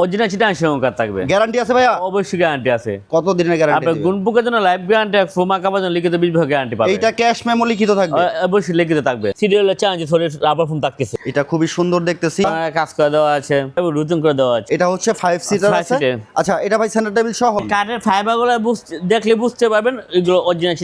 Original Chittagong সংকার থাকবে। Guarantee আছে ভাইয়া? অবশ্যই গ্যারান্টি আছে। কত দিনের গ্যারান্টি আপনার গুণপুকের জন্য লাইফ গ্যারান্টি ফোমা কাপার জন্য লিখিত বিশ গ্যারান্টি পাবে এইটা ক্যাশ মেমো লিখিত থাকবে। অবশ্যই লিখিত থাকবে। সিরিয়াল চার্জ ধরে রাবার ফোন থাকতেছে। এটা খুবই সুন্দর দেখতেছি। কাজ করে দেওয়া আছে। রুটিন করে দেওয়া আছে। এটা হচ্ছে ফাইভ সিটার আছে। আচ্ছা এটা ভাই সেন্টার টেবিল সহ? কাঠের ফাইবার দেখলে বুঝতে পারবেন এগুলো অরিজিনাল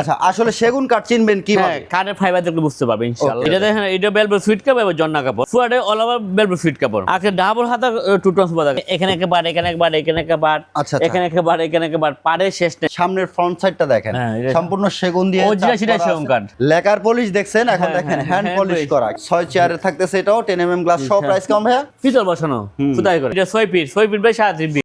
আচ্ছা আসলে সেগুন কাঠ চিনবেন কীভাবে? কাঠের ফাইবার দেখলে বুঝতে পারবেন ইনশাআল্লাহ। এটা দেখেন এটা বেলবো সুইট কাপড় এবং জন্না কাপড় ফুয়ারে অল ওভার বেলবো সুইট কাপড় আজকে ডাবল হাতা টু টন্স বাদা এখানে একটা বার এখানে একটা এখানে একটা বার আচ্ছা, আচ্ছা। এখানে একটা বার এখানে একটা বার পারে শেষ নেই। সামনের ফ্রন্ট সাইডটা দেখেন। হ্যাঁ, সম্পূর্ণ সেগুন দিয়ে করা সেগুন। কাঠ। লেকার পলিশ দেখছেন? এখন হ্যাঁ, দেখেন হ্যাঁ, হ্যান্ড পলিশ করা। ছয় চেয়ারে থাকতেছে এটাও গ্লাস সব প্রাইস কম ভাইয়া? পিতল বসানো খুদাই করে? এটা ছয় ফিট ছয় ফিট বাই সাড়ে ফিট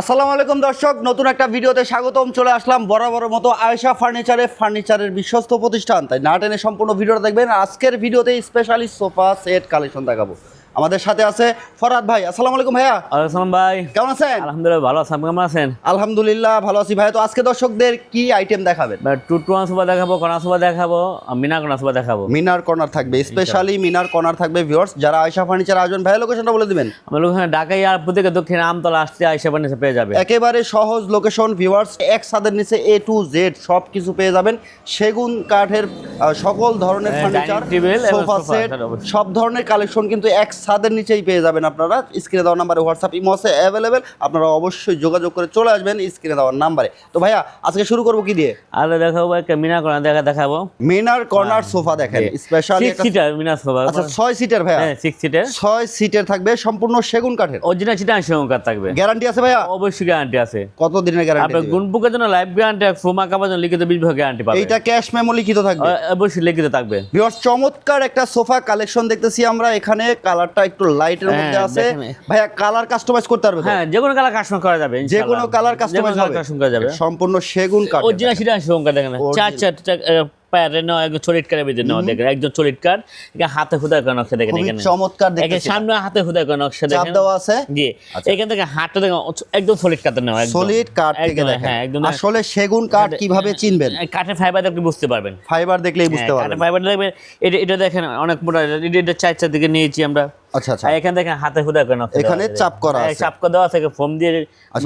আসসালামু আলাইকুম দর্শক, নতুন একটা ভিডিওতে স্বাগতম। চলে আসলাম বরাবর মতো আয়েশা ফার্নিচারে, ফার্নিচারের বিশ্বস্ত প্রতিষ্ঠান। তাই না টেনে সম্পূর্ণ ভিডিওটা দেখবেন। আজকের ভিডিওতে স্পেশালি সোফা সেট কালেকশন দেখাবো। আমাদের সাথে আছে ফরাদ ভাই। আসসালামু আলাইকুম ভাইয়া। আসসালাম ভাই। কেমন আছেন? আলহামদুলিল্লাহ ভালো আছেন কেমন আছেন? আলহামদুলিল্লাহ ভালো আছি ভাই তো আজকে দর্শকদের কি আইটেম দেখাবেন? টু টু সোফা দেখাবো কণা সোফা দেখাবো আর মিনা কণা সোফা দেখাবো। মিনার কর্নার থাকবে। স্পেশালি মিনার কর্নার থাকবে ভিউয়ার্স যারা আয়শা ফার্নিচার আয়োজন ভাই লোকেশনটা বলে দিবেন। আমরা ওখানে ঢাকায় এয়ারপোর্ট থেকে দক্ষিণ আমতলা আসতে আইসা বানিয়ে পেয়ে যাবে। একেবারে সহজ লোকেশন ভিউয়ার্স এক সাদের নিচে এ টু জেড সব কিছু পেয়ে যাবেন। সেগুন কাঠের সকল ধরনের হ্যাঁ, ফার্নিচার সোফা সেট সব ধরনের কালেকশন কিন্তু এক ছাদের নিচেই পেয়ে যাবেন আপনারা। স্ক্রিনে দেওয়ার নাম্বারে হোয়াটসঅ্যাপ ইমো আছে অ্যাভেলেবেল আপনারা অবশ্যই যোগাযোগ করে চলে আসবেন স্ক্রিনে দেওয়ার নাম্বারে তো ভাইয়া আজকে শুরু করব কি দিয়ে? আর দেখাবো একটা মিনা কণা দেখা দেখাবো। মিনার কর্নার সোফা দেখেন স্পেশালি সিক্স সিটার মিনা সোফা আচ্ছা ছয় সিটের ভাইয়া? হ্যাঁ সিক্স সিটার ছয় সিটের থাকবে সম্পূর্ণ সেগুন কাঠের। অরিজিনাল সিটার সেগুন কাঠ থাকবে। গ্যারান্টি আছে ভাইয়া? অবশ্যই গ্যারান্টি আছে। কত দিনের গ্যারান্টি আপনার গুণপুকের জন্য লাইফ গ্যারান্টি ফোমা কাপার জন্য লিখিত বিশ গ্যারান্টি পাবে এইটা ক্যাশ মেমো লিখিত থাকবে। অবশ্যই লিখিত থাকবে। বিয়ার চমৎকার একটা সোফা কালেকশন দেখতেছি আমরা। এখানে কালারটা একটু লাইটের হ্যাঁ, মধ্যে আছে ভাইয়া কালার কাস্টমাইজ করতে পারবে হ্যাঁ যে কোনো কালার কাস্টমাইজ করা যাবে যে কোনো কালার কাস্টমাইজ করা যাবে। সম্পূর্ণ সেগুন কাঠ অরিজিনাল সেটা সেগুন কাঠ দেখেন। চার চারটা পায়ারে নেওয়া একজন চলিট কারের ভিতরে নেওয়া দেখেন একজন চলিট হাতে করা নকশা দেখেন। এখানে চমৎকার সামনে হাতে খুদাই করা নকশা দেখেন। দেওয়া আছে? জি এখান থেকে হাতটা দেখেন একদম সলিড কাঠের নেওয়া একদম। সলিড কাঠ থেকে দেখেন। হ্যাঁ একদম। আসলে সেগুন কাঠ কীভাবে চিনবেন? কাঠের ফাইবার দেখলে বুঝতে পারবেন। ফাইবার দেখলেই বুঝতে হ্যাঁ, পারবেন। কাঠের ফাইবার দেখবেন এটা এটা দেখেন অনেক মোটা এটা চার চার দিকে নিয়েছি আমরা। আচ্ছা আচ্ছা। এখানে দেখেন হাতে খুদাই করা এখানে চাপ করা হ্যাঁ, আছে। চাপ করা দেওয়া ফোম দিয়ে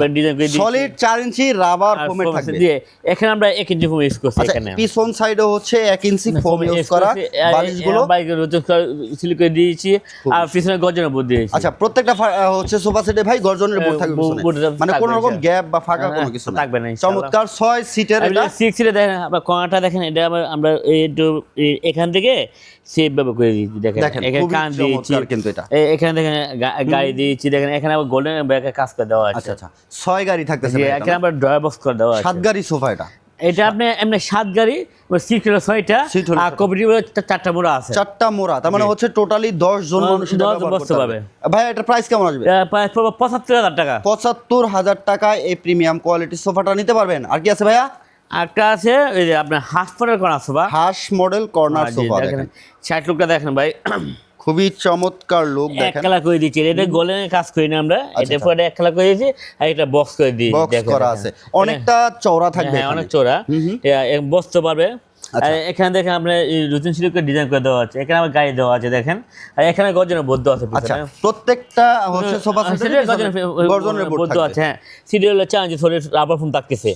ডিজাইন করে। সলিড চার ইঞ্চি রাবার ফোমের থাকবে। দিয়ে। এখানে আমরা এক ইঞ্চি ফোম ইউজ করছি আচ্ছা এখানে। পিছন সাইডে হচ্ছে এক ইঞ্চি ফোম ইউজ করা। করছি, আর- বালিশগুলো আর বাইকের সিল করে দিয়েছি আর পিছনে গজনের উপর দিয়েছি। আচ্ছা প্রত্যেকটা হচ্ছে সোফা সেটে ভাই গর্জনের বোর্ড থাকবে বো- মানে কোনো রকম গ্যাপ বা ফাঁকা হ্যাঁ, কোনো কিছু না। থাকবে না, চমৎকার ছয় সিটের এটা সিক্স সিটে দেখেন আপনার কোনাটা দেখেন এটা আমরা এখান থেকে সেভ ভাবে করে দিয়েছি দেখেন, এখানে কান দিয়েছি। কিন্তু এটা। এখানে দেখেন গাড়ি দিয়েছি দেখেন এখানে আবার গোল্ডেন ব্যাগে কাজ করে দেওয়া আছে। আচ্ছা আচ্ছা। ছয় গাড়ি থাকতেছে এখানে আবার ড্রয়ার বক্স করে দেওয়া আছে। সাত গাড়ি সোফা এটা। এটা আপনি এমনি সাত গাড়ি সিট হলো ছয়টা আর চারটা মোড়া আছে। চারটা মোড়া তার মানে হচ্ছে টোটালি দশ জন মানুষ বসতে পারবে। ভাই এটা প্রাইস কেমন আসবে? প্রায় পড়বে পঁচাত্তর হাজার টাকা। পঁচাত্তর হাজার টাকায় এই প্রিমিয়াম কোয়ালিটির সোফাটা নিতে পারবেন। আর কি আছে ভাইয়া? একটা আছে ওই যে আপনার হাসপাতাল করা আছে বা হাঁস মডেল কর্নার সোফা দেখেন। দেখেন। ষাট লোকটা দেখেন ভাই। খুবই চমৎকার লোক এক দেখেন। কালার করে দিচ্ছি এটা গোলের কাজ করি না আমরা এটা পরে এক খেলা করে দিয়েছি আর এটা বক্স করে দিই বক্স করা আছে। অনেকটা চওড়া থাকবে হ্যাঁ অনেক চওড়া। বসতে পারবে। আচ্ছা। আর এখানে দেখেন আমরা রুটিন সিলিকের ডিজাইন করে দেওয়া আছে এখানে আমার গাড়ি দেওয়া আছে দেখেন। আর এখানে গর্জনের বদ্ধ আছে আচ্ছা প্রত্যেকটা হচ্ছে সোফা সেটের গর্জনের বদ্ধ আছে হ্যাঁ। সিরিয়াল চার্জ সলিড রাবার ফোন থাকতেছে।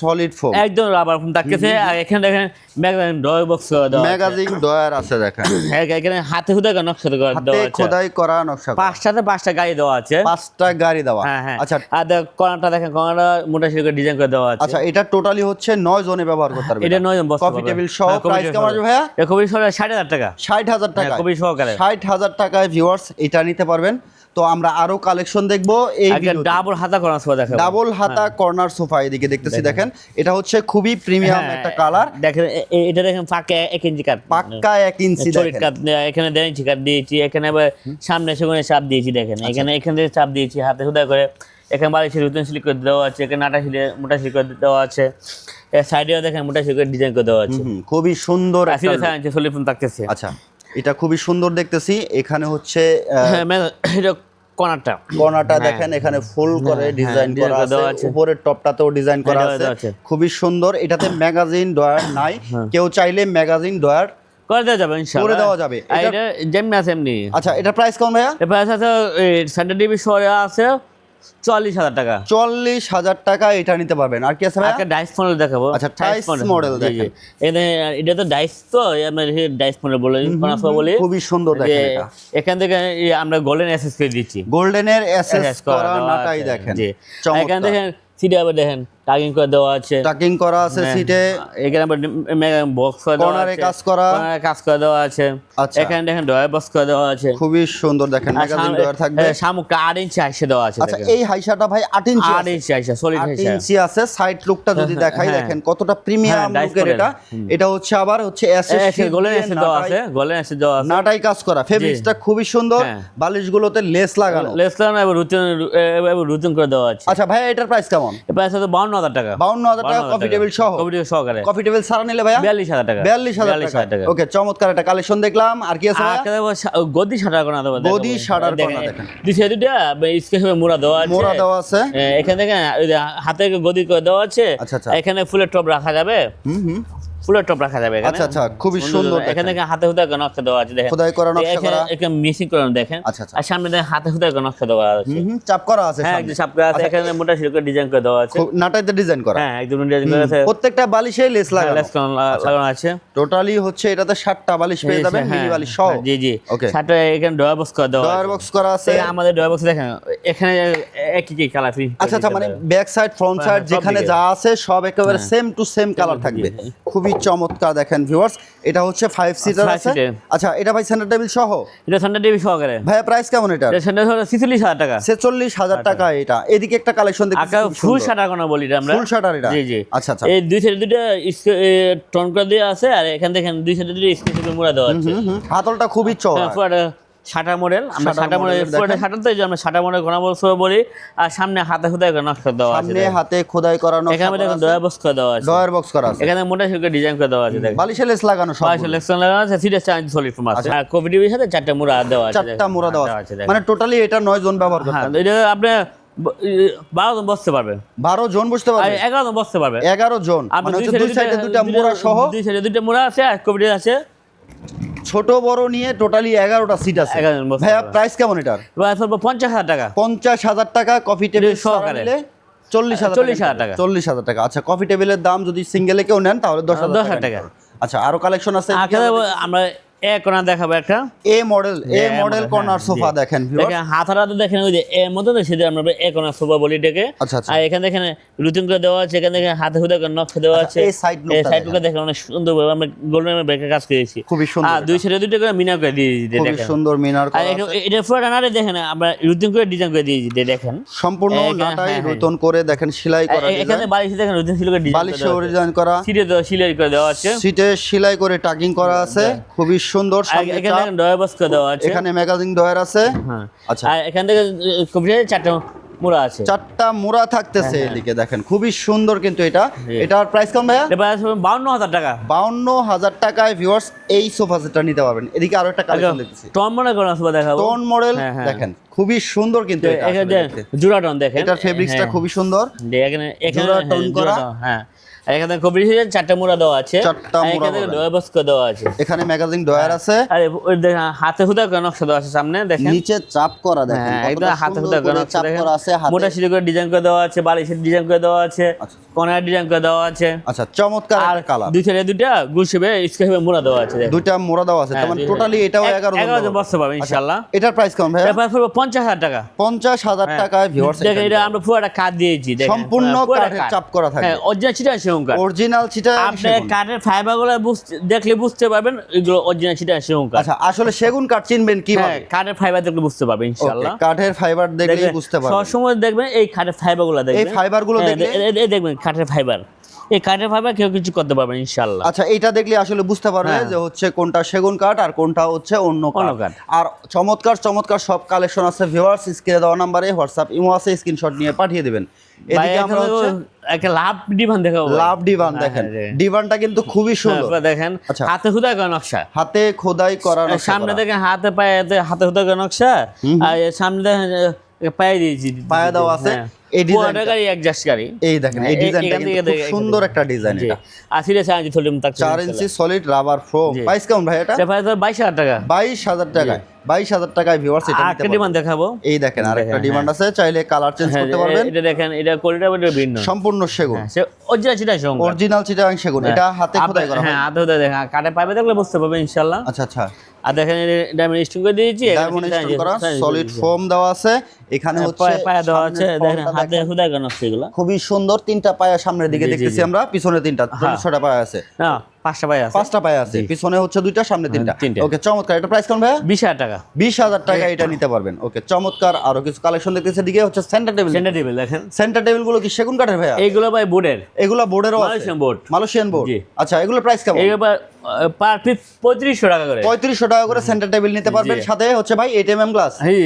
সলিড ফোম একদম রাবার ফোন থাকতেছে। আর এখানে দেখেন ম্যাগাজিন ড্রয় বক্স দেওয়া ম্যাগাজিন ডয়ার আছে দেখেন। হ্যাঁ, এখানে হাতে হুদা নকশা দেওয়া হাতে দেওয়া আছে। খোদাই করা নকশা পাঁচটাতে পাঁচটা গাড়ি দেওয়া আছে। পাঁচটা গাড়ি দেওয়া। হ্যাঁ হ্যাঁ। আচ্ছা। আর কর্নারটা দেখেন কর্নারটা মোটা সিলিকের ডিজাইন করে দেওয়া আছে। আচ্ছা এটা টোটালি হচ্ছে নয় জনে ব্যবহার করতে পারবে এটা নয় জন পারবে। টেবিল সহ হ্যাঁ, প্রাইস কেমন সহ। আসবে ভাইয়া ষাট হাজার টাকা। ষাট হাজার টাকা কবি সহকারে। ষাট হাজার টাকায় ভিউয়ার্স এটা নিতে পারবেন। তো আমরা আরও কালেকশন দেখব এই ডাবল হাতা করা সোফা দেখাবো। ডাবল হাতা কর্নার সোফা এদিকে দেখতেছি দেখেন। এটা হচ্ছে খুবই প্রিমিয়াম হ্যাঁ, একটা কালার দেখেন এটা দেখেন এক ইঞ্চি কাট এক ইঞ্চি কাট এখানে দেড় ইঞ্চি কাট দিয়েছি এখানে সামনে সেখানে চাপ দিয়েছি দেখেন। আচ্ছা। এখানে চাপ দিয়েছি হাতে হুদা করে। এখানে বাড়ি রুতন সিলিক করে দেওয়া আছে এখানে নাটা সিলে মোটা সিলিক করে দেওয়া আছে সাইডেও দেখেন মোটা করে ডিজাইন করে দেওয়া আছে খুবই সুন্দর। সলিফোন থাকতেছে আচ্ছা এটা খুবই সুন্দর দেখতেছি এখানে হচ্ছে হ্যাঁ এটা কর্নারটা কর্নারটা দেখেন এখানে ফুল করে হ্যাঁ, ডিজাইন করা করা আছে। উপরের টপটাতেও ডিজাইন করা হ্যাঁ, আছে। খুবই সুন্দর এটাতে ম্যাগাজিন ডয়ার নাই হ্যাঁ। কেউ চাইলে ম্যাগাজিন ডয়ার করে দেওয়া যাবে ইনশাআল্লাহ করে দেওয়া যাবে। এটা- যেমনি আছে এমনি আচ্ছা এটা প্রাইস কেমন ভাইয়া এরপর আছে ডিবি আছে চল্লিশ হাজার টাকা। চল্লিশ হাজার টাকা এটা নিতে পারবেন। আর কি আছে একটা ডাইস মডেল দেখাবো। আচ্ছা, ডাইস মডেল। এখানে এটা তো ডাইস তো আমরা ডাইস মডেল বলে বলি খুবই সুন্দর দেখে এখান থেকে আমরা গোল্ডেন অ্যাসেস করে দিচ্ছি। গোল্ডেনের এসএস Access করা নাটাই দেখেন। এখান থেকে সিডি আবার দেখেন টাগিং করে দেওয়া আছে। টাকিং করা আছে হ্যাঁ, সিটে এখানে বক্স করে কাজ করা। কাজ করে দেওয়া আছে। আচ্ছা। এখানে দেখেন ডয়ার বক্স করে দেওয়া আছে। খুবই সুন্দর দেখেন ম্যাগাজিন ডয়ার থাকবে। হ্যাঁ, সামুকটা আট ইঞ্চি দেওয়া আছে আচ্ছা এই হাইসাটা ভাই আট ইঞ্চি আট ইঞ্চি আইসা সলিড আট আইসা ইঞ্চি আছে সাইড লুকটা যদি দেখাই হ্যাঁ। দেখেন কতটা প্রিমিয়াম হ্যাঁ, লুকের এটা। এটা হচ্ছে আবার হচ্ছে অ্যাসেস গোল্ডেন অ্যাসেস দেওয়া আছে গোল্ডেন অ্যাসেস দেওয়া আছে। নাটাই কাজ করা। ফেব্রিক্সটা খুবই সুন্দর হ্যাঁ। বালিশগুলোতে লেস লাগানো। লেসলান এবং রুটিন এবং রুটিন করে দেওয়া আছে। আচ্ছা ভাই এটার প্রাইস কেমন? আছে বাউন্ন হাজার টাকা। বাউন্ন হাজার টাকা কফি টেবিল সহ। কফি টেবিল সহকারে। কফি টেবিল সারা নিলে ভাইয়া? বিয়াল্লিশ হাজার টাকা। বিয়াল্লিশ হাজার টাকা। ওকে চমৎকার একটা কালেকশন দেখলাম। আর কি আছে গদি সাটার কোনা দেবো গদি সাটার কোনা দেখেন। দিছে স্কেচ মোড়া দেওয়া আছে। মোড়া দেওয়া আছে। এখান এখানে দেখেন হাতে গদি করে দেওয়া আছে। আচ্ছা, আচ্ছা। এখানে ফুলের টপ রাখা যাবে। হুম হুম। ফুলের টপ রাখা যাবে আচ্ছা, আচ্ছা, খুবই সুন্দর এখানে হাতে হুদা নকশা দেওয়া আছে দেখেন। খোদাই করা নকশা করা। এখানে করে দেখেন। আচ্ছা, আচ্ছা। আর সামনে দেখেন হাতে হুদা নকশা দেওয়া আছে। চাপ করা আছে হ্যাঁ। একদম সাপকা আছে। এখানে মোটা ডিজাইন করে দেওয়া আছে। খুব নাটাইতে ডিজাইন করা। হ্যাঁ একদম ডিজাইন করে আছে। প্রত্যেকটা বালিশে লেস লাগানো। লেস লাগানো আছে। টোটালি হচ্ছে এটাতে ষাটটা বালিশ পেয়ে যাবেন হ্যাঁ, মিনি বালিশ সহ। জি জি। ওকে সাথে এখানে ডয়ার বক্স করে দেওয়া ডয়ার বক্স করা আছে। আমাদের ডয়ার বক্স দেখেন এখানে একই কি কালার আচ্ছা আচ্ছা মানে ব্যাক সাইড ফ্রন্ট হ্যাঁ, সাইড যেখানে যা আছে সব একেবারে সেম টু সেম কালার থাকবে। খুবই চমৎকার দেখেন ভিউয়ার্স এটা হচ্ছে ফাইভ সিটার আছে আচ্ছা এটা ভাই সেন্টার টেবিল সহ এটা সেন্টার টেবিল সহকারে ভাইয়া প্রাইস কেমন এটা এটা সহ হলো ছিচল্লিশ হাজার টাকা ছেচল্লিশ হাজার টাকা এটা এদিকে একটা কালেকশন দেখি আকা ফুল শাটার কোনো বলি এটা আমরা ফুল শাটার এটা জি জি আচ্ছা আচ্ছা এই দুই সাইডে দুইটা টন করে দেওয়া আছে আর এখান থেকে দুই সাইডে দুইটা স্পেস করে মোড়া দেওয়া আছে হাতলটা খুবই হ্যাঁ, পুরোটা শাটার মডেল আমরা শাটার মডেল পুরোটা। শাটার তো এই যে আমরা শাটার মডেল বলছো বলি আর সামনে হাতে খুদাই করে নকশা দেওয়া আছে সামনে হাতে খোদাই করানো এখানে দেখেন ডয়ার বক্স করে দেওয়া আছে। ডয়ার বক্স করা আছে। এখানে মোটা ডিজাইন করে দেওয়া আছে দেখেন। বালিশে লেস লাগানো সব লেকশন লাগানো আছে সিরিয়াস চার্জ সলিড ফর্ম আছে। আর কোভিড টিভির সাথে চারটা মুড়া দেওয়া আছে চারটা দেওয়া আছে। মানে টোটালি এটা নয় জন ব্যবহার করতে হ্যাঁ এটা আপনি বারো জন বসতে পারবে বারো জন বসতে পারবে? এগারো জন বসতে পারবে। এগারো জন। দুই সাইডে দুইটা মোড়া সহ দুই সাইডে দুইটা মুড়া আছে আর কোভিড আছে। ছোট বড় নিয়ে টোটালি এগারোটা সিট আছে। ভাইয়া প্রাইস কেমন এটার? পঞ্চাশ হাজার টাকা। পঞ্চাশ হাজার টাকা কফি টেবিল সহকারে। চল্লিশ হাজার চল্লিশ হাজার টাকা। চল্লিশ হাজার টাকা। আচ্ছা কফি টেবিলের দাম যদি সিঙ্গেলে কেউ নেন তাহলে দশ হাজার টাকা টাকা। আচ্ছা আরও কালেকশন আছে? আমরা এক কোনা দেখাবো একটা। এ মডেল এ হ্যাঁ, মডেল হ্যাঁ, কর্নার সোফা দেখেন। দেখেন হাত হারাতে দেখেন ওই যে এর মধ্যে তো সেটা আমরা এক কোনা সোফা বলি ডেকে আচ্ছা, আচ্ছা। আর এখানে দেখেন রুটিন করে দেওয়া আছে এখানে দেখেন হাতে হুদে করে নকশা দেওয়া আচ্ছা, আছে। এই side look সাইড দেখেন। দেখেন অনেক সুন্দর ভাবে আমরা গোল্ডেন ব্রেকের কাজ করেছি। খুবই সুন্দর আর দুই সাইডে দুইটা করে মিনা করে দিয়ে খুবই দেখেন। সুন্দর মিনার করা আছে। এটা পুরো রানারে দেখেন আমরা রুটিন করে ডিজাইন করে দিয়েছি দিয়ে দেখেন। সম্পূর্ণ এখানে- নাটাই হ্যাঁ, হ্যাঁ। রতন করে দেখেন সেলাই করা এ- এখানে। বালিশে দেখেন রুটিন ছিল করে ডিজাইন বালিশে ডিজাইন করা। সিটে দেওয়া সিলাই করে দেওয়া আছে। সিটে সেলাই করে টাকিং করা আছে। খুবই সুন্দর এখানে ডয়ার বক্স দেওয়া আছে। এখানে ম্যাগাজিন ডয়ার আছে। হ্যাঁ। আচ্ছা। আর এখান থেকে কম্পিউটারে চারটা মোড়া আছে। চারটা মোড়া থাকতেছে হ্যাঁ, এদিকে দেখেন। খুবই সুন্দর কিন্তু এটা। এটার প্রাইস কম ভাইয়া? বাউন্ন হাজার টাকা। বাউন্ন হাজার টাকায় ভিউয়ার্স এই সোফা সেটটা নিতে পারবেন। এদিকে আরও একটা কালেকশন দেখতেছি। টন মনে করেন আসবে দেখাবো। টোন মডেল হ্যাঁ, হ্যাঁ। দেখেন। খুবই সুন্দর কিন্তু এটা। জোড়া টন দেখেন। এটার ফেব্রিক্সটা হ্যাঁ। খুবই সুন্দর। এখানে জোড়া হ্যাঁ, টন করা। হ্যাঁ। আর এখানে কবির হিসেবে চারটা মোড়া দেওয়া আছে। চারটা আর এখানে দেওয়া আছে। এখানে ম্যাগাজিন ডয়ার আছে। আর হাতে হুদা নকশা দেওয়া আছে সামনে দেখেন। নিচে চাপ করা দেখেন হ্যাঁ, একদম হাতে হুদা নকশা দেখেন। আছে মোটা সিঁড়ি করে ডিজাইন করে দেওয়া আছে বালিশের ডিজাইন করে দেওয়া আছে আচ্ছা। কর্নার ডিজাইন করে দেওয়া আছে। আচ্ছা চমৎকার আর কালার দুই সাইডে দুইটা গুছ হিসেবে স্কেচ মোড়া দেওয়া আছে দুইটা মোড়া দেওয়া আছে হ্যাঁ, তার মানে টোটালি এটাও এক- এগারো জন এগারো জন ব্যবহার বসতে পারবে আচ্ছা, ইনশাল্লাহ এটার প্রাইস কম ভাইয়া? ব্যাপার পড়বে পঞ্চাশ হাজার টাকা। পঞ্চাশ হাজার হ্যাঁ। টাকায় ভিউয়ার্স দেখেন এটা আমরা পুরো একটা কাঠ দিয়েছি দেখেন। সম্পূর্ণ কাঠের চাপ করা থাকবে। হ্যাঁ অরিজিনাল চিটা সেরকম কাঠ অরিজিনাল চিটা আপনি কাঠের ফাইবারগুলো বুঝতে দেখলে বুঝতে পারবেন এগুলো অরিজিনাল সেটা সেগুন কাঠ আচ্ছা আসলে সেগুন কাঠ চিনবেন হ্যাঁ কীভাবে? কাঠের ফাইবার দেখলে বুঝতে পারবেন ইনশাআল্লাহ। কাঠের ফাইবার দেখলে বুঝতে পারবেন। সবসময় দেখবেন এই কাঠের ফাইবারগুলো দেখবেন। এই গুলো হ্যাঁ, দেখলে- এই দেখবেন কাঠের ফাইবার এই কাঠের ফাইবার কেউ কিছু করতে পারবেন ইনশাআল্লাহ। আচ্ছা এটা দেখলে আসলে বুঝতে পারবে হ্যাঁ। যে হচ্ছে কোনটা সেগুন কাঠ আর কোনটা হচ্ছে অন্য কাঠ। আর চমৎকার চমৎকার সব কালেকশন আছে ভিউয়ার্স স্ক্রিনে দেওয়া নাম্বারে হোয়াটসঅ্যাপ ইমো আছে স্ক্রিনশট নিয়ে পাঠিয়ে দিবেন। এদিকে আমরা হচ্ছে একটা লাভ ডিভান দেখাবো লাভ ডিভান হ্যাঁ, দেখেন। হ্যাঁ, ডিভানটা কিন্তু খুবই সুন্দর। দেখেন আচ্ছা। হাতে হুদা করা নকশা। হাতে খোদাই করা সামনে। দেখেন হাতে পায়ে হাতে হুদা করা নকশা আর সামনে দেখেন পায়ে দিয়েছি। পায়ে দেওয়া আছে। এই পুরো ডিজাইনটা গাড়ি অ্যাডজাস্ট গাড়ি। এই দেখেন এই হ্যাঁ, ডিজাইনটা কিন্তু খুব সুন্দর একটা ডিজাইন এটা। থলিম তাক ইঞ্চি সলিড রাবার ফোম জি। প্রাইস কেমন ভাই এটা? বাইশ হাজার টাকা। বাইশ হাজার টাকায় ভিউয়ার্স এটা একটা ডিমান্ড দেখাবো। এই দেখেন আরেকটা ডিমান্ড আছে চাইলে কালার চেঞ্জ হ্যাঁ, করতে পারবেন। এটা দেখেন এটা কোয়ালিটি ভিন্ন। সম্পূর্ণ সেগুন। হ্যাঁ, অরিজিনাল চিটা সঙ্গে অরিজিনাল সেগুন এটা হাতে খোদাই করা হ্যাঁ। হাতে খোদাই দেখেন কাটে পাইবে দেখলে বুঝতে পারবে ইনশাআল্লাহ। আচ্ছা আচ্ছা। আর দেখেন ডায়মন্ড স্টিং করে দিয়েছি ডায়মন্ড স্টোন করা হ্যাঁ, সলিড ফোম দেওয়া আছে এখানে হচ্ছে পায়ে দেওয়া আছে দেখেন হাতে খোদাই করানো আছে এগুলো। খুবই সুন্দর তিনটা পায়া সামনের দিকে দেখতেছি আমরা পিছনে তিনটা হ্যাঁ। ছটা পায়া আছে। না পাঁচটা পায়ে আছে। পাঁচটা পায়া আছে। পিছনে হচ্ছে দুইটা সামনে তিনটা। তিনটা। ওকে চমৎকার। এটা প্রাইস কেমন ভাই বিশ হাজার টাকা। বিশ হাজার টাকা এটা নিতে পারবেন। ওকে চমৎকার। আরও কিছু কালেকশন দেখতেছে। দিকে হচ্ছে সেন্টার টেবিল সেন্টার টেবিল দেখেন। সেন্টার টেবিলগুলো কি সেগুন কাঠের ভাই এগুলো ভাই বোর্ডের। এগুলো বোর্ডেরও আছে। Malaysian board. Malaysian board. আচ্ছা এগুলো প্রাইস কেমন? পার পিস পঁয়ত্রিশশো টাকা করে। পঁয়ত্রিশশো টাকা করে সেন্টার টেবিল নিতে পারবেন। সাথে হচ্ছে ভাই গ্লাস হ্যাঁ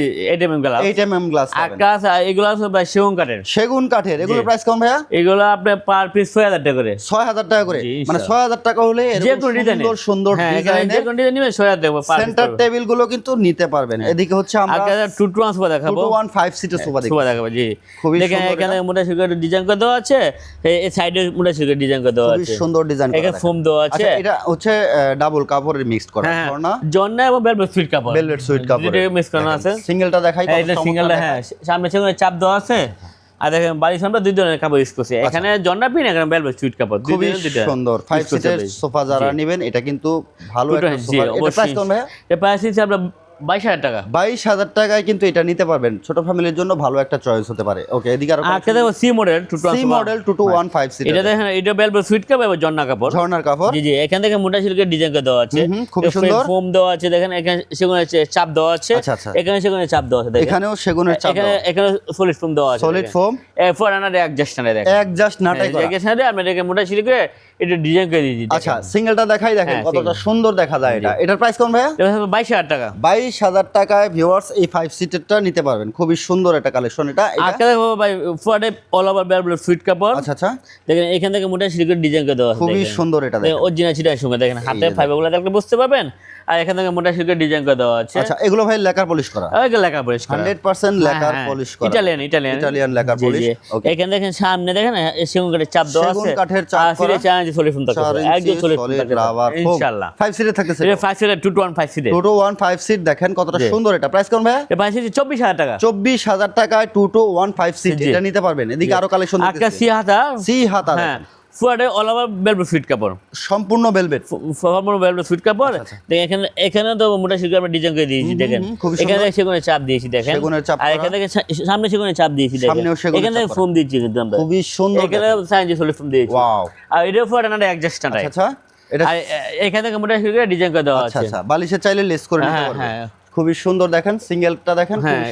গ্লাস গ্লাস আর কাজ এগুলো আছে ভাই সেগুন কাঠের। সেগুন কাঠের। এগুলো প্রাইস কেমন ভাইয়া? এগুলো আপনার পার পিস ছয় হাজার টাকা করে। ছয় হাজার টাকা করে। মানে। ছয় হাজার টাকা হলে যে এরকম কোনো ডিজাইন সুন্দর সুন্দর হ্যাঁ এখানে যে কোনো ডিজাইন নিবে ছয় হাজার টাকা সেন্টার টেবিলগুলো কিন্তু নিতে পারবেন। এদিকে হচ্ছে আমরা কাছে টু ট্রান্সফার দেখাবো। টু ওয়ান ফাইভ সিটের সোফা দেখি সুবা দেখাবো। জি। খুবই সুন্দর এখানে মোটা সুগার ডিজাইন করে দেওয়া আছে। এই- সাইডে মোটা সুগার ডিজাইন করে দেওয়া খুবই সুন্দর ডিজাইন এখানে ফোম দেওয়া আছে। আচ্ছা এটা হচ্ছে ডাবল কাপড়ের মিক্সড করা। হ্যাঁ না জন্না এবং বেলভেট সুইট কাপড় ভেলভেট সুইট কাপড় দুটো মিক্স করা আছে। সিঙ্গেলটা দেখাই হ্যাঁ, এটা চমৎকার হ্যাঁ সামনে সামনে চাপ দেওয়া আছে? আর দেখেন বাড়ির সামনে দুই ধরনের কাপড় ইউজ করছে। এখানে জন্না পিন এখানে বেলভেট সুইট কাপড় খুবই সুন্দর। ফাইভ সিটের সোফা যারা নেবেন এটা কিন্তু ভালো একটা সোফা এটা প্রাইস। কেমন ভাইয়া এটা প্রাইস হচ্ছে আমরা বাইশ হাজার টাকা। বাইশ হাজার টাকায় কিন্তু এটা নিতে পারবেন। ছোট ফ্যামিলির জন্য ভালো একটা চয়েস হতে পারে। ওকে এদিকে আরও আর দেখো C model two C model two two one five seat এটা দেখেন এটা বেলভেট সুইট কাপড় এবং জন্না কাপড়। ঝর্ণার কাপড়। জি জি এখান থেকে মোটা সিল্কের ডিজাইন করে দেওয়া আছে। হুম, সুন্দর। ফোম দেওয়া আছে দেখেন এখানে সেগুলো চাপ দেওয়া আছে। আচ্ছা, আচ্ছা। এখানে সেগুলো চাপ দেওয়া আছে এখানেও সেগুনের চাপ এখানে এখানে সলিড ফোম দেওয়া আছে সলিড ফোম এরপর আনার অ্যাডজাস্টারে দেখেন। এক জাস্ট নাটাই করা। এখানে আমরা এটাকে মোটা সিল্কে এটা ডিজাইন করে দিয়েছি আচ্ছা সিঙ্গেলটা দেখাই দেখেন হ্যাঁ, কতটা সুন্দর দেখা যায় এটা। এটার প্রাইস কোন ভাইয়া? বাইশ হাজার টাকা। বাইশ হাজার টাকায় ভিউয়ার্স এই ফাইভ সিটেরটা নিতে পারবেন। খুবই সুন্দর একটা কালেকশন এটা। দেখো ভাই ফুয়াটে অল ওভার বেলবল সুইট কাপড়। আচ্ছা আচ্ছা। দেখেন এখান থেকে মোটা সিল্কের ডিজাইন করে দেওয়া আছে খুবই সুন্দর এটা দেখেন। অরিজিনাল চিটার সঙ্গে দেখেন হাতে ফাইবারগুলো দেখলে বুঝতে পারবেন। আর এখান থেকে মোটা সিল্কের ডিজাইন করে দেওয়া আছে। আচ্ছা এগুলো ভাই লেকার পলিশ করা? ওইগুলো লেখা পলিশ করা। হান্ড্রেড পার্সেন্ট লেকার পলিশ করা। Italian Italian Italian lacquer polish এখানে দেখেন সামনে দেখেন সেগুন কাঠের চাপ দেওয়া সেগুন আছে। কাঠের চাপ করা। ইঞ্চি সলিড চার থাকছে একদম সলিড ফোন সলিড ইনশাআল্লাহ ফাইভ সিটে। থাকতেছে এটা five seater two two one five seater two one five seat দেখেন কতটা সুন্দর এটা। প্রাইস কেমন ভাইয়া? এটা চব্বিশ হাজার টাকা। চব্বিশ হাজার টাকায় two two one five seat জি। এটা নিতে পারবেন। এদিকে আরও কালেকশন আজকে সি হাতা। সি হাতা হ্যাঁ। ফুয়াটে অল ওভার বেলবো সুইট কাপড়। সম্পূর্ণ বেলভেট ফর্মাল বেলবো সুইট কাপড়। দেখেন এখানে এখানে তো মোটা সিল্ক আমরা ডিজাইন করে দিয়েছি দেখেন। এখানে সেগুনের চাপ দিয়েছি দেখেন। আর এখানে থেকে সামনে সেগুনের চাপ দিয়েছি দেখেন। এখানে। ফোম দিয়েছি কিন্তু আমরা। খুবই সুন্দর এখানে সাইন সলিড ফোম দিয়েছি। ওয়াও আর এটা ফুয়াটে না অ্যাডজাস্ট আচ্ছা এটা এখানে থেকে মোটা সিল্ক ডিজাইন করে দেওয়া আচ্ছা আছে। আচ্ছা। বালিশের চাইলে লেস করে নিতে হ্যাঁ, হ্যাঁ। খুবই সুন্দর দেখেন সিঙ্গেলটা দেখেন হ্যাঁ,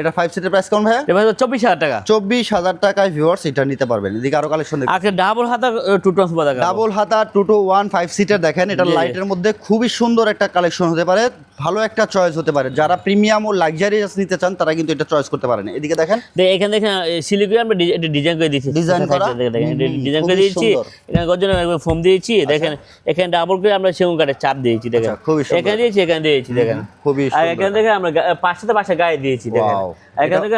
এটা ফাইভ সিটের প্রাইস ভাই চব্বিশ হাজার টাকা। চব্বিশ হাজার টাকায় ভিউয়ার্স এটা নিতে পারবেন। এদিকে আরও কালেকশন আজকে ডাবল হাতা টু টু ডাবল হাতা two two one five seater দেখেন এটা। লাইটের মধ্যে খুবই সুন্দর একটা কালেকশন হতে পারে। ভালো একটা চয়েস হতে পারে। যারা প্রিমিয়াম ও লাক্সারিয়াস নিতে চান তারা কিন্তু এটা চয়েস করতে পারেন এদিকে দেখেন। দেখ এখানে দেখেন সিলিগুড়ি আমরা ডিজাইন করে দিয়েছি Design করা? ডিজাইন করে দিয়েছি। এখানে গর্জন ফোম দিয়েছি দেখেন এখানে ডাবল করে আমরা সেগুন কাঠের চাপ দিয়েছি দেখেন। আচ্ছা, খুবই সুন্দর। এখানে দিয়েছি এখানে দিয়েছি দেখেন। খুবই আর এখান থেকে আমরা পাঁচটাতে পাঁচটা গায়ে দিয়েছি দেখেন. এখান থেকে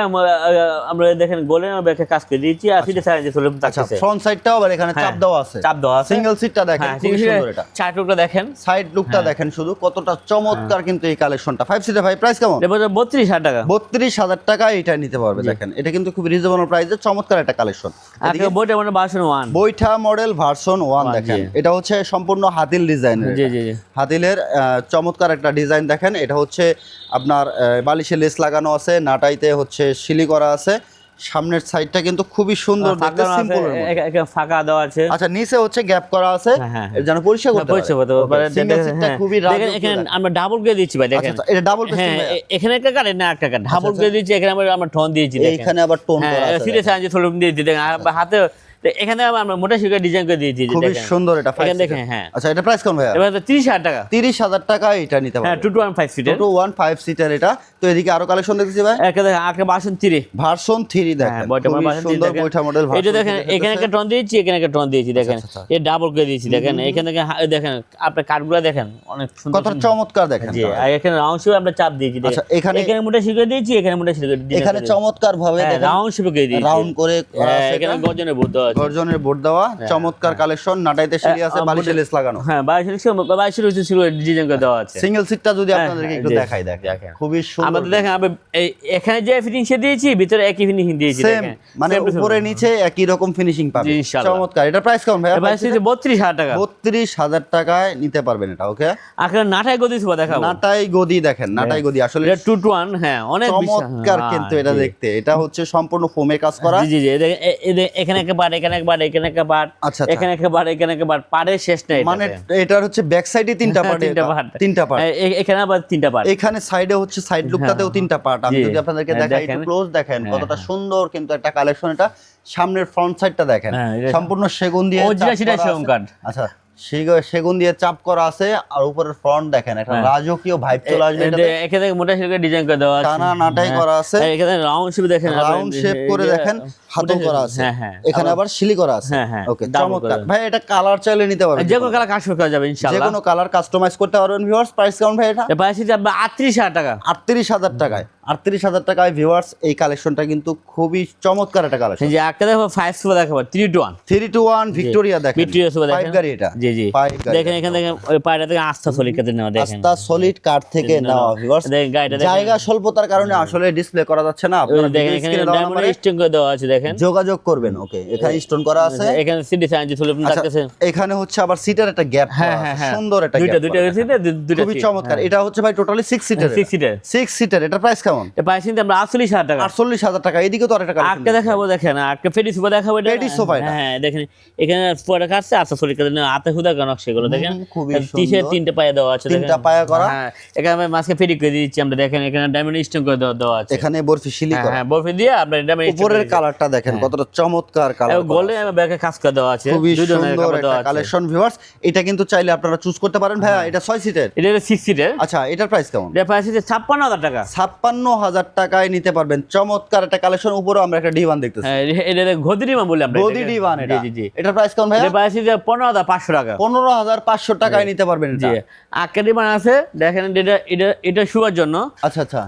আমরা দেখেন গোলে আমরা একটা কাজ করে দিয়েছি আর সিটে সাইজ চলে আচ্ছা ফ্রন্ট সাইডটাও আবার এখানে চাপ দেওয়া আছে। চাপ দেওয়া আছে। সিঙ্গেল সিটটা দেখেন হ্যাঁ খুবই সুন্দর এটা। চার টুকরা দেখেন। সাইড লুকটা দেখেন শুধু কতটা চমৎকার কিন্তু এই কালেকশনটা ফাইভ সিটার ভাই প্রাইস কেমন? বত্রিশ হাজার টাকা। বত্রিশ হাজার টাকা এটা নিতে পারবে দেখেন। এটা কিন্তু খুব রিজনেবল প্রাইসে চমৎকার একটা কালেকশন বইটা মানে বাসন ওয়ান বৈঠা মডেল ভার্সন ওয়ান দেখেন। এটা হচ্ছে সম্পূর্ণ হাতিল ডিজাইনের জি জি জি। হাতিলের চমৎকার একটা ডিজাইন দেখেন। এটা হচ্ছে আপনার বালিশে লেস লাগানো আছে নাটাইতে হচ্ছে শিলি করা আছে। সামনের সাইডটা কিন্তু খুবই সুন্দর দেখতে ফাঁকা সিম্পল ফাঁকা দেওয়া আছে। আচ্ছা নিচে হচ্ছে গ্যাপ করা আছে হ্যাঁ, হ্যাঁ, যেন পরিষ্কার করতে পরিষ্কার করতে পারে। সিঙ্গেল দেখেন, সিটটা হ্যাঁ। খুবই দেখেন এখানে। আমরা ডাবল গ্রে দিচ্ছি ভাই আচ্ছা দেখেন। আচ্ছা, এটা ডাবল হ্যাঁ এখানে একটা কাটে না একটা কাট ডাবল গিয়ে দিচ্ছি এখানে আমরা আমরা টোন দিয়েছি দেখেন। এখানে আবার টোন করা হ্যাঁ আছে সিরিয়াস আনজি থলুম দিই দেখেন। হাতে তো এখানে আমরা মোটা শিকার ডিজাইন করে দিয়েছি যে খুবই সুন্দর এটা এখানে দেখেন হ্যাঁ। আচ্ছা এটা প্রাইস কম ভাইয়া? এবার তিরিশ হাজার টাকা। তিরিশ হাজার টাকা এটা নিতে হ্যাঁ পারবেন টু টু ওয়ান ফাইভ সিটের টু ওয়ান ফাইভ সিটার এটা। তো এদিকে আরও কালেকশন দেখতেছি ভাই? এখানে আগে বাসন তিরে ভার্সন থ্রি হ্যাঁ দেখেন। সুন্দর দেখেন। বইটা মডেল এটা দেখেন এখানে একটা টন দিয়েছি এখানে একটা টন দিয়েছি দেখেন। আচ্ছা, এ ডাবল করে দিয়েছি দেখেন। এখানে দেখেন দেখেন আপনার কাঠগুলো দেখেন অনেক সুন্দর কতটা চমৎকার দেখেন জি এখানে রাউন্ড শেপে আমরা চাপ দিয়েছি দেখেন। আচ্ছা, এখানে- এখানে মোটা শিখে দিয়েছি এখানে মোটা শিখে দিয়েছি। এখানে চমৎকার ভাবে রাউন্ড শেপে করে দিয়েছি। রাউন্ড করে হ্যাঁ, এখানে। গর্জনের বুদ্ধ গর্জনের বোর্ড দেওয়া চমৎকার কালেকশন নাটাইতে আছে হ্যাঁ, বালিশে লেস লাগানো হ্যাঁ বাইশের হচ্ছে ডিজাইন করে দেওয়া আছে। সিঙ্গেল সিটটা যদি হ্যাঁ, আপনাদেরকে হ্যাঁ, একটু দেখাই দেখেন। খুবই সুন্দর আমাদের দেখেন আমরা এখানে যে ফিনিশিং দিয়েছি ভিতরে একই ফিনিশিং দিয়েছি দেখেন। মানে। উপরে নিচে একই রকম ফিনিশিং পাবে। চমৎকার। এটা প্রাইস কেমন ভাই? এবার হচ্ছে টাকা। টাকায় নিতে পারবেন এটা ওকে আখের নাটাই গদি শুভ দেখাবো। নাটাই গদি দেখেন নাটাই গদি। আসলে এটা টু টু ওয়ান হ্যাঁ অনেক চমৎকার হ্যাঁ, কিন্তু এটা দেখতে। এটা হচ্ছে সম্পূর্ণ ফোমে কাজ করা। জি জি এখানে একটা এখানে একবার এখানে একবার আচ্ছা, আচ্ছা। এখানে একবার এখানে একবার পারে শেষ নাই মানে এটার হচ্ছে ব্যাক সাইডে তিনটা পার্ট তিনটা পার্ট তিনটা পার্ট এখানে আবার তিনটা পার্ট এখানে সাইডে হচ্ছে সাইড লুকটাতেও তিনটা পার্ট আমি যদি আপনাদেরকে হ্যাঁ, দেখাই একটু দেখেন। ক্লোজ দেখেন হ্যাঁ, কতটা সুন্দর কিন্তু একটা কালেকশন এটা। সামনের ফ্রন্ট সাইডটা দেখেন। হ্যাঁ, সম্পূর্ণ সেগুন দিয়ে Original সেটা সেগুন। কাঠ। আচ্ছা। সেগুন দিয়ে চাপ করা আছে আর উপরের ফ্রন্ট দেখেন একটা হ্যাঁ। রাজকীয় ভাইব চলে আসবে। এখানে। মোটা শিল্পের ডিজাইন করে দেওয়া আছে। টানা নাটাই হ্যাঁ। করা আছে। হ্যাঁ, এখানে রাউন্ড শেপ দেখেন রাউন্ড শেপ করে দেখেন হাতল করা আছে। হ্যাঁ হ্যাঁ। এখানে আবার শিলি করা আছে। ওকে চমৎকার। ভাই এটা কালার চাইলে নিতে পারবেন। যে কোনো কালার কাজ করা যাবে যে কোনো কালার কাস্টমাইজ করতে পারবেন ভিউয়ার্স প্রাইস কেমন ভাই এটা? যাবে আটত্রিশ হাজার টাকা। আটত্রিশ হাজার টাকায়। আটত্রিশ হাজার টাকায় ভিউয়ার্স এই কালেকশনটা কিন্তু খুবই চমৎকার একটা কালেকশন যে একটা দেখো ফাইভ সুপার দেখাবো three two one three two one Victoria দেখেন। ভিক্টোরিয়া সুপার দেখেন। গাড়ি এটা। জি জি। দেখেন এখানে দেখেন ওই পায়রা থেকে আস্থা সলিকাতে নেওয়া দেখেন। রাস্তা সলিড কাঠ থেকে নেওয়া ভিউয়ার্স দেখেন গাড়িটা জায়গা স্বল্পতার কারণে আসলে ডিসপ্লে করা যাচ্ছে না। আপনারা দেখেন এখানে ডায়মন্ড নাম্বারে স্টিং করে দেওয়া আছে দেখেন। যোগাযোগ করবেন ওকে এখানে স্টোন করা আছে। এখানে সিডি সাইন যে সলিপ আচ্ছা, থাকতেছে। এখানে হচ্ছে আবার সিটের একটা গ্যাপ হ্যাঁ হ্যাঁ হ্যাঁ। সুন্দর একটা দুইটা গ্যাপ দুইটা সিটে দুইটা খুবই চমৎকার। এটা হচ্ছে ভাই টোটালি সিক্স সিটের সিক্স সিটের সিক্স সিটের এটা প্রাইস কেমন? কেমন? কিন্তু আমরা আটচল্লিশ হাজার টাকা। আটচল্লিশ হাজার টাকা এদিকে তো আটকে দেখাবো দেখেন আটকে সোফা দেখাবো সোফা হ্যাঁ দেখেন এখানে আচ্ছা, সেগুলো দেখেন। তিনটে পায়ে দেওয়া আছে তিনটা পায়ে করা। হ্যাঁ, এখানে আমি করে দিচ্ছি আমরা দেখেন এখানে ডায়মন্ড স্টোন করে দেওয়া আছে। এখানে বরফি শিলি হ্যাঁ, করা। হ্যাঁ বরফি দিয়ে আপনি ডায়মন্ড উপরের কালারটা দেখেন হ্যাঁ। কতটা চমৎকার কালার গোলে ব্যাকে কাজ করে দেওয়া আছে। খুবই সুন্দর কালেকশন ভিউয়ার্স এটা কিন্তু চাইলে আপনারা চুজ করতে পারেন ভাইয়া। এটা ছয় সিটের এটা 6 সিটের আচ্ছা এটার প্রাইস কেমন? এটা প্রাইস হচ্ছে 56000 টাকা। 56 বাহান্ন হাজার টাকায় নিতে পারবেন। চমৎকার একটা কালেকশন উপরে আমরা একটা ডিভান দেখতেছি। হ্যাঁ, এটা গদি এটা প্রাইস কম ভাই এটা। প্রাইস যে 15500 টাকা। 15500 টাকায় নিতে পারবেন এটা। আকের ডিভান আছে দেখেন এটা এটা এটা শুয়ার জন্য। আচ্ছা আচ্ছা।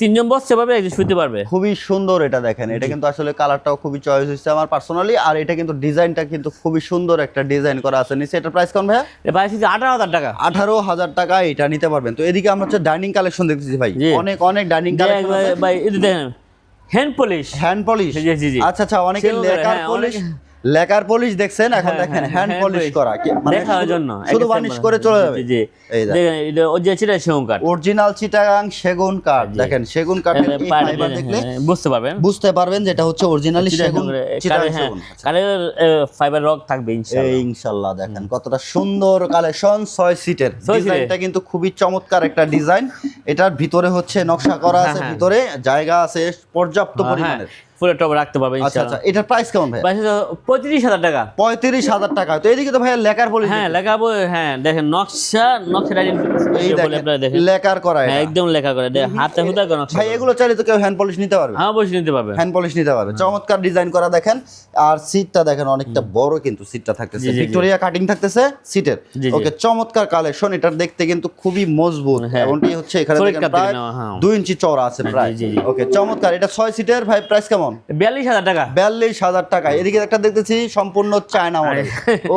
তিনজন বসতে পারবে একজন শুতে পারবে? খুবই সুন্দর এটা দেখেন। এটা কিন্তু আসলে কালারটাও খুবই চয়েস হয়েছে আমার পার্সোনালি আর এটা কিন্তু ডিজাইনটা কিন্তু খুবই সুন্দর একটা ডিজাইন করা আছে। নিচে এটার প্রাইস কেমন এটা প্রাইস হচ্ছে আঠারো হাজার টাকা। আঠারো হাজার টাকা এটা নিতে পারবেন। তো এদিকে আমরা হচ্ছে ডাইনিং কালেকশন দেখতেছি ভাই। অনেক অনেক ডাইনিং কালেকশন ভাই এটা দেখেন হ্যান্ড পলিশ হ্যান্ড পলিশ জি, জি, জি। আচ্ছা আচ্ছা অনেকে লেকার হ্যাঁ, পলিশ লেকার পলিশ দেখছেন? এখন হ্যাঁ, দেখেন হ্যাঁ, হ্যান্ড পলিশ করা। মানে দেখার জন্য। শুধু বানিশ করে চলে যাবে। জি এটা ওই যে সেটা সেগুন কাঠ। অরিজিনাল চিটাগাং সেগুন কাঠ। দেখেন সেগুন কাঠের এই ফাইবার দেখলে হ্যাঁ, বুঝতে পারবেন। বুঝতে পারবেন যেটা হচ্ছে অরিজিনালি সেগুন চিটাগাং হ্যাঁ সেগুন কারের ফাইবার রক থাকবে ইনশাআল্লাহ। এই ইনশাল্লাহ দেখেন কতটা সুন্দর কালেকশন ছয় সিটের ছয় সিটের। ডিজাইনটা কিন্তু খুবই চমৎকার একটা ডিজাইন এটার ভিতরে হচ্ছে নকশা করা আছে ভিতরে জায়গা আছে পর্যাপ্ত পরিমাণের। ফুলের টপ রাখতে পারবে আচ্ছা আচ্ছা এটার প্রাইস কেমন ভাই? প্রাইস পঁয়ত্রিশ হাজার টাকা। পঁয়ত্রিশ হাজার টাকা। তো এদিকে তো ভাইয়া লেকার বলি হ্যাঁ লেখা বই হ্যাঁ দেখেন নকশা দেখেন লেকার করা হ্যাঁ একদম লেখা করে। হাতে হুদা করে ভাই এগুলো চাইলে তো কেউ হ্যান্ড পলিশ নিতে পারবে। হ্যাঁ অবশ্যই নিতে পারবে। হ্যান্ড পলিশ নিতে পারবে। চমৎকার ডিজাইন করা দেখেন। আর সিটটা দেখেন অনেকটা বড় কিন্তু সিটটা থাকতেছে। ভিক্টোরিয়া কাটিং থাকতেছে সিটের। ওকে চমৎকার কালেকশন এটার দেখতে কিন্তু খুবই মজবুত। হ্যাঁ। এমনটি হচ্ছে এখানে প্রায় হ্যাঁ। দুই ইঞ্চি চওড়া আছে প্রায়। ওকে চমৎকার। এটা ছয় সিটের ভাই প্রাইস কেমন? বিয়াল্লিশ হাজার টাকা। বিয়াল্লিশ হাজার টাকা। এদিকে একটা দেখতেছি সম্পূর্ণ চায়না মডেল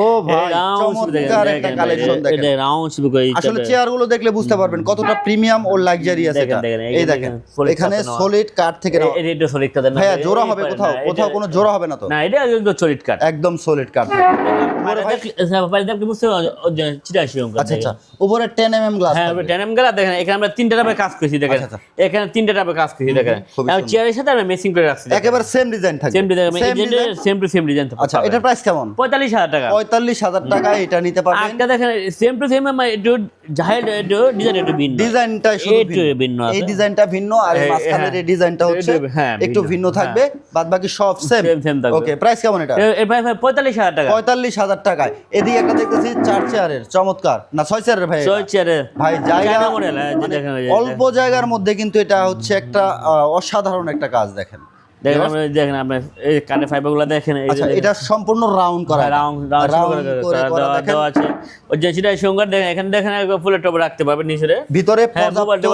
ও ভাই চমৎকার একটা কালেকশন দেখেন। আসলে দেখলে বুঝতে পারবেন কতটা প্রিমিয়াম ও লাক্সারিয়াস এটা। এই দেখেন এখানে সলিড কাঠ থেকে। এটা সলিড কাঠ ভাইয়া জোড়া হবে কোথাও? কোথাও কোনো জোড়া হবে না তো? না এটা একদম সলিড কাঠ একদম সলিড কাঠ বুঝতে চিটা শিরম আচ্ছা আচ্ছা। উপরে গ্লাস হ্যাঁ গেলা দেখেন এখানে আমরা তিনটা টাপে কাজ করেছি দেখেন। আচ্ছা, এখানে তিনটা টাপে কাজ করেছি দেখেন। চেয়ারের সাথে আমরা মেসিং করে রাখছি। একেবারে সেম ডিজাইন থাকবে। Same design? Same two same design আচ্ছা এটার প্রাইস কেমন? পঁয়তাল্লিশ হাজার টাকা। পঁয়তাল্লিশ হাজার টাকা এটা নিতে পারবেন। একটা দেখেন সেম টু সেম একটু জাহের একটু ডিজাইন একটু ভিন্ন। ডিজাইনটা একটু ভিন্ন। এই ডিজাইনটা ভিন্ন আর এই এই- মাঝখানের এই ডিজাইনটা হচ্ছে একটু- হ্যাঁ, ভিন্ন। ভিন্ন থাকবে বাদ বাকি সব সেম same থাকবে। ওকে প্রাইস কেমন এটা? এর প্রাইস পঁয়তাল্লিশ হাজার টাকা। পঁয়তাল্লিশ হাজার টাকায়। এদিকে একটা দেখতেছি চার চেয়ারের চমৎকার। না ছয় চেয়ারের ভাই ছয় চেয়ারে ভাই জায়গা হ্যাঁ, মানে অল্প জায়গার মধ্যে কিন্তু এটা হচ্ছে একটা অসাধারণ একটা কাজ দেখেন। দেখেন আপনি দেখেন আপনি এই কানে ফাইবারগুলো দেখেন আচ্ছা এটা সম্পূর্ণ রাউন্ড করা। রাউন্ড রাউন্ড করে দেওয়া আছে। ওই যে সেটা সঙ্গে দেখেন এখানে দেখেন ফুলের রাখতে পারবেন নিচে ভিতরে হ্যাঁ পর্যাপ্ত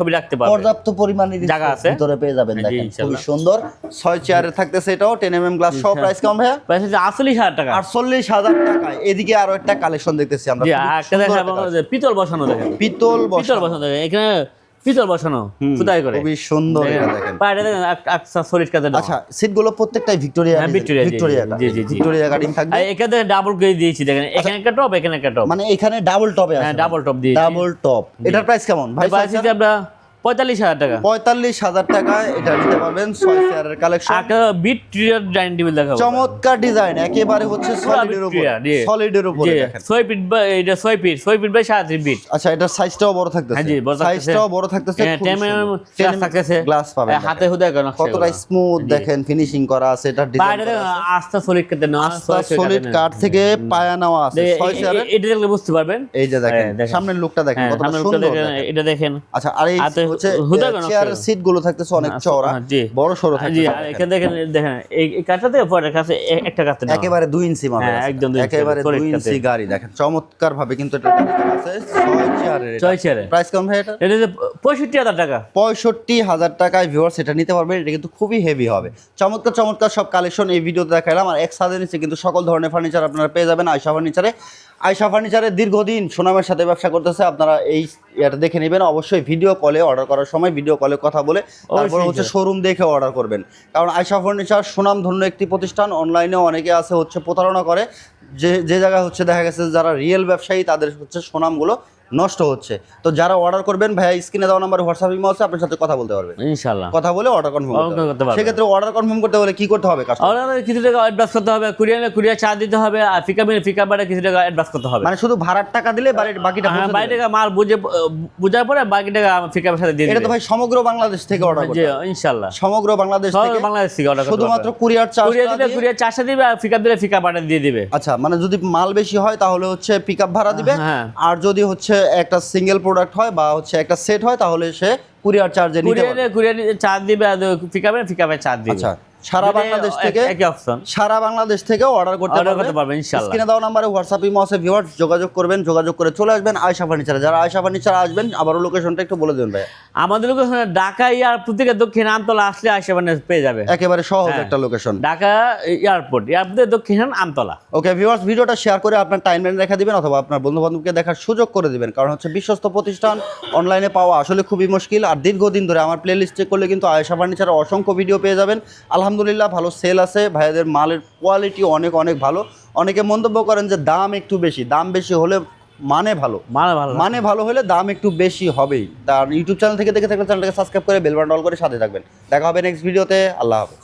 সবই রাখতে পারবেন। পর্যাপ্ত পরিমাণে জায়গা আছে। ভিতরে পেয়ে যাবেন হ্যাঁ, দেখেন ইনশাল্লাহ। সুন্দর। ছয় চেয়ারে থাকতেছে এটাও টেন এম এম গ্লাস সহ প্রাইস কেমন ভাইয়া? প্রাইস হচ্ছে আটচল্লিশ হাজার টাকা। আটচল্লিশ হাজার টাকায়। এদিকে আরও একটা কালেকশন দেখতেছি আমরা জি একটা দেখেন পিতল বসানো দেখেন। পিতল পিতল বসানো। বসানো দেখেন। এখানে পিতল বসানো খুদাই করে। খুবই সুন্দর এটা দেখেন। পায়টা দেখেন একটা সলিড কাজে আচ্ছা সিটগুলো প্রত্যেকটাই ভিক্টোরিয়া ভিক্টোরিয়া ভিক্টোরিয়া জি, জি। ভিক্টোরিয়া কাটিং থাকবে। এখানে ডাবল করে দিয়েছি দেখেন। এখানে একটা টপ এখানে একটা টপ মানে এখানে ডাবল টপে আছে। হ্যাঁ ডাবল টপ দিয়েছি ডাবল টপ এটার প্রাইস কেমন? ভাই প্রাইস আপনার পঁয়তাল্লিশ হাজার টাকা। পঁয়তাল্লিশ হাজার টাকায় এটা নিতে পারবেন ছয় চেয়ারের কালেকশন বিট ট্রিয়ার ডাইনিং টেবিল দেখাবো। চমৎকার ডিজাইন একেবারে হচ্ছে সলিডের উপর সলিডের উপরে ছয় ফিট বা এটা ছয় ফিট ছয় ফিট বাই সাড়ে তিন ফিট আচ্ছা এটার সাইজটাও বড় থাকতেছে। হ্যাঁ জি, সাইজটাও বড় থাকতেছে হ্যাঁ, 10 mm থাকতেছে। গ্লাস পাবেন হ্যাঁ, হাতে হুদায় করা কতটা স্মুথ দেখেন ফিনিশিং করা আছে বাইরে ডিজাইন আস্তা সলিড কেটে নেওয়া সলিড কাঠ থেকে পায়া নেওয়া আছে ছয় চেয়ারের এটা দেখলে বুঝতে পারবেন। এই যে দেখেন হ্যাঁ, সামনের লুকটা দেখেন হ্যাঁ, লোকটা সুন্দর। এটা দেখেন। আচ্ছা আর এই হাতে হচ্ছে চেয়ারের আছে। সিটগুলো থাকতেছে অনেক চওড়া হ্যাঁ, বড় সরো আর এখানে দেখেন দেখেন এই কাঠটাতে পরের কাছে একটা নেওয়া। একেবারে দুই ইঞ্চি মাপের হ্যাঁ। একদম একেবারে solid দুই কাঠের। ইঞ্চি গাড়ি দেখেন চমৎকার ভাবে কিন্তু এটা আছে। ছয় চেয়ারের ছয় চেয়ারে প্রাইস ভাই এটা? এটা হচ্ছে পঁয়ষট্টি হাজার টাকা। পঁয়ষট্টি হাজার টাকায় ভিউয়ার্স এটা নিতে পারবেন এটা কিন্তু খুবই হেভি হবে। চমৎকার চমৎকার সব কালেকশন এই ভিডিওতে দেখালাম। আর এক সাদের নিচে কিন্তু সকল ধরনের ফার্নিচার আপনারা পেয়ে যাবেন আয়সা ফার্নিচারে আয়সা ফার্নিচারের দীর্ঘদিন সুনামের সাথে ব্যবসা করতেছে। আপনারা এই এটা দেখে নেবেন। অবশ্যই ভিডিও কলে অর্ডার করার সময় ভিডিও কলে কথা বলে তারপর হচ্ছে শোরুম দেখে অর্ডার করবেন। কারণ আয়সা ফার্নিচার সুনাম ধন্য একটি প্রতিষ্ঠান। অনলাইনে অনেকে আছে হচ্ছে প্রতারণা করে। যে যে জায়গায় হচ্ছে দেখা গেছে যারা রিয়েল ব্যবসায়ী তাদের হচ্ছে সুনামগুলো নষ্ট হচ্ছে। তো যারা অর্ডার করবেন ভাইয়া স্ক্রিনে দেওয়া নাম্বার হোয়াটসঅ্যাপ ইমো আছে আপনার সাথে কথা বলতে পারবেন ইনশাল্লাহ কথা বলে অর্ডার কনফার্ম করতে করতে পারবে। সেক্ষেত্রে অর্ডার কনফার্ম করতে হলে কি করতে হবে কাস্টমার অর্ডারে কিছু টাকা অ্যাডভান্স করতে হবে কুরিয়ার কুরিয়ার চার্জ দিতে হবে আর পিকআপ পিকআপ বারে কিছু টাকা অ্যাডভান্স করতে হবে। মানে শুধু ভাড়ার টাকা দিলে বাড়ির বাকিটা হ্যাঁ বাড়ি টাকা মাল বুঝে বুঝার পরে বাকি টাকা পিকআপের সাথে দিয়ে এটা তো ভাই সমগ্র বাংলাদেশ থেকে অর্ডার করতে হবে। ইনশাল্লাহ সমগ্র বাংলাদেশ থেকে বাংলাদেশ থেকে অর্ডার করতে শুধুমাত্র। কুরিয়ার চার্জ কুরিয়ার দিলে কুরিয়ার চার্জটা দিবে আর পিকআপ দিলে পিকআপ বাটা দিয়ে দিবে। আচ্ছা মানে যদি মাল বেশি হয় তাহলে হচ্ছে পিকআপ ভাড়া দিবে। হ্যাঁ। আর যদি হচ্ছে একটা সিঙ্গেল প্রোডাক্ট হয় বা হচ্ছে একটা সেট হয় তাহলে সে কুরিয়ার চার্জে নিতে পারবে। কুরিয়ারে কুরিয়ার চার্জ দিবে আর পিকআপে পিকআপে চার্জ দিবে। আচ্ছা। সারা বাংলাদেশ থেকে সারা বাংলাদেশ থেকে অর্ডার করতে Order পারবে করতে পারবে, ইনশাআল্লাহ। স্ক্রিনে দেওয়া নাম্বারে হোয়াটসঅ্যাপ ইমো আছে ভিউয়ার্স যোগাযোগ করবেন যোগাযোগ করে চলে আসবেন আয়শা ফার্নিচারে যারা আয়শা ফার্নিচার আসবেন আবারও লোকেশনটা একটু বলে দেবেন ভাই আমাদের লোক ঢাকা এয়ারপোর্ট থেকে দক্ষিণ আমতলা আসলে আশেপাশে পেয়ে যাবে। একেবারে সহজ হ্যাঁ। একটা লোকেশন ঢাকা এয়ারপোর্ট এয়ারপোর্টে দক্ষিণ আমতলা। ওকে ভিউয়ার্স ভিডিওটা শেয়ার করে আপনার টাইমলাইন রেখে দিবেন অথবা আপনার বন্ধু বান্ধবকে দেখার সুযোগ করে দিবেন। কারণ হচ্ছে বিশ্বস্ত প্রতিষ্ঠান অনলাইনে পাওয়া আসলে খুবই মুশকিল। আর দীর্ঘদিন ধরে আমার প্লে লিস্ট চেক করলে কিন্তু আয়েশা ফার্নিচারের অসংখ্য ভিডিও পেয়ে যাবেন। আলহামদুলিল্লাহ ভালো সেল আছে। ভাইয়াদের মালের কোয়ালিটি অনেক অনেক ভালো। অনেকে মন্তব্য করেন যে দাম একটু বেশি। দাম বেশি হলে মানে ভালো। মানে ভালো মানে ভালো হলে দাম একটু বেশি হবেই। তার ইউটিউব চ্যানেল থেকে দেখে থাকলে চ্যানেলটাকে সাবস্ক্রাইব করে বেল ডল অল করে সাথে থাকবেন। দেখা হবে নেক্সট ভিডিওতে আল্লাহ হাফেজ।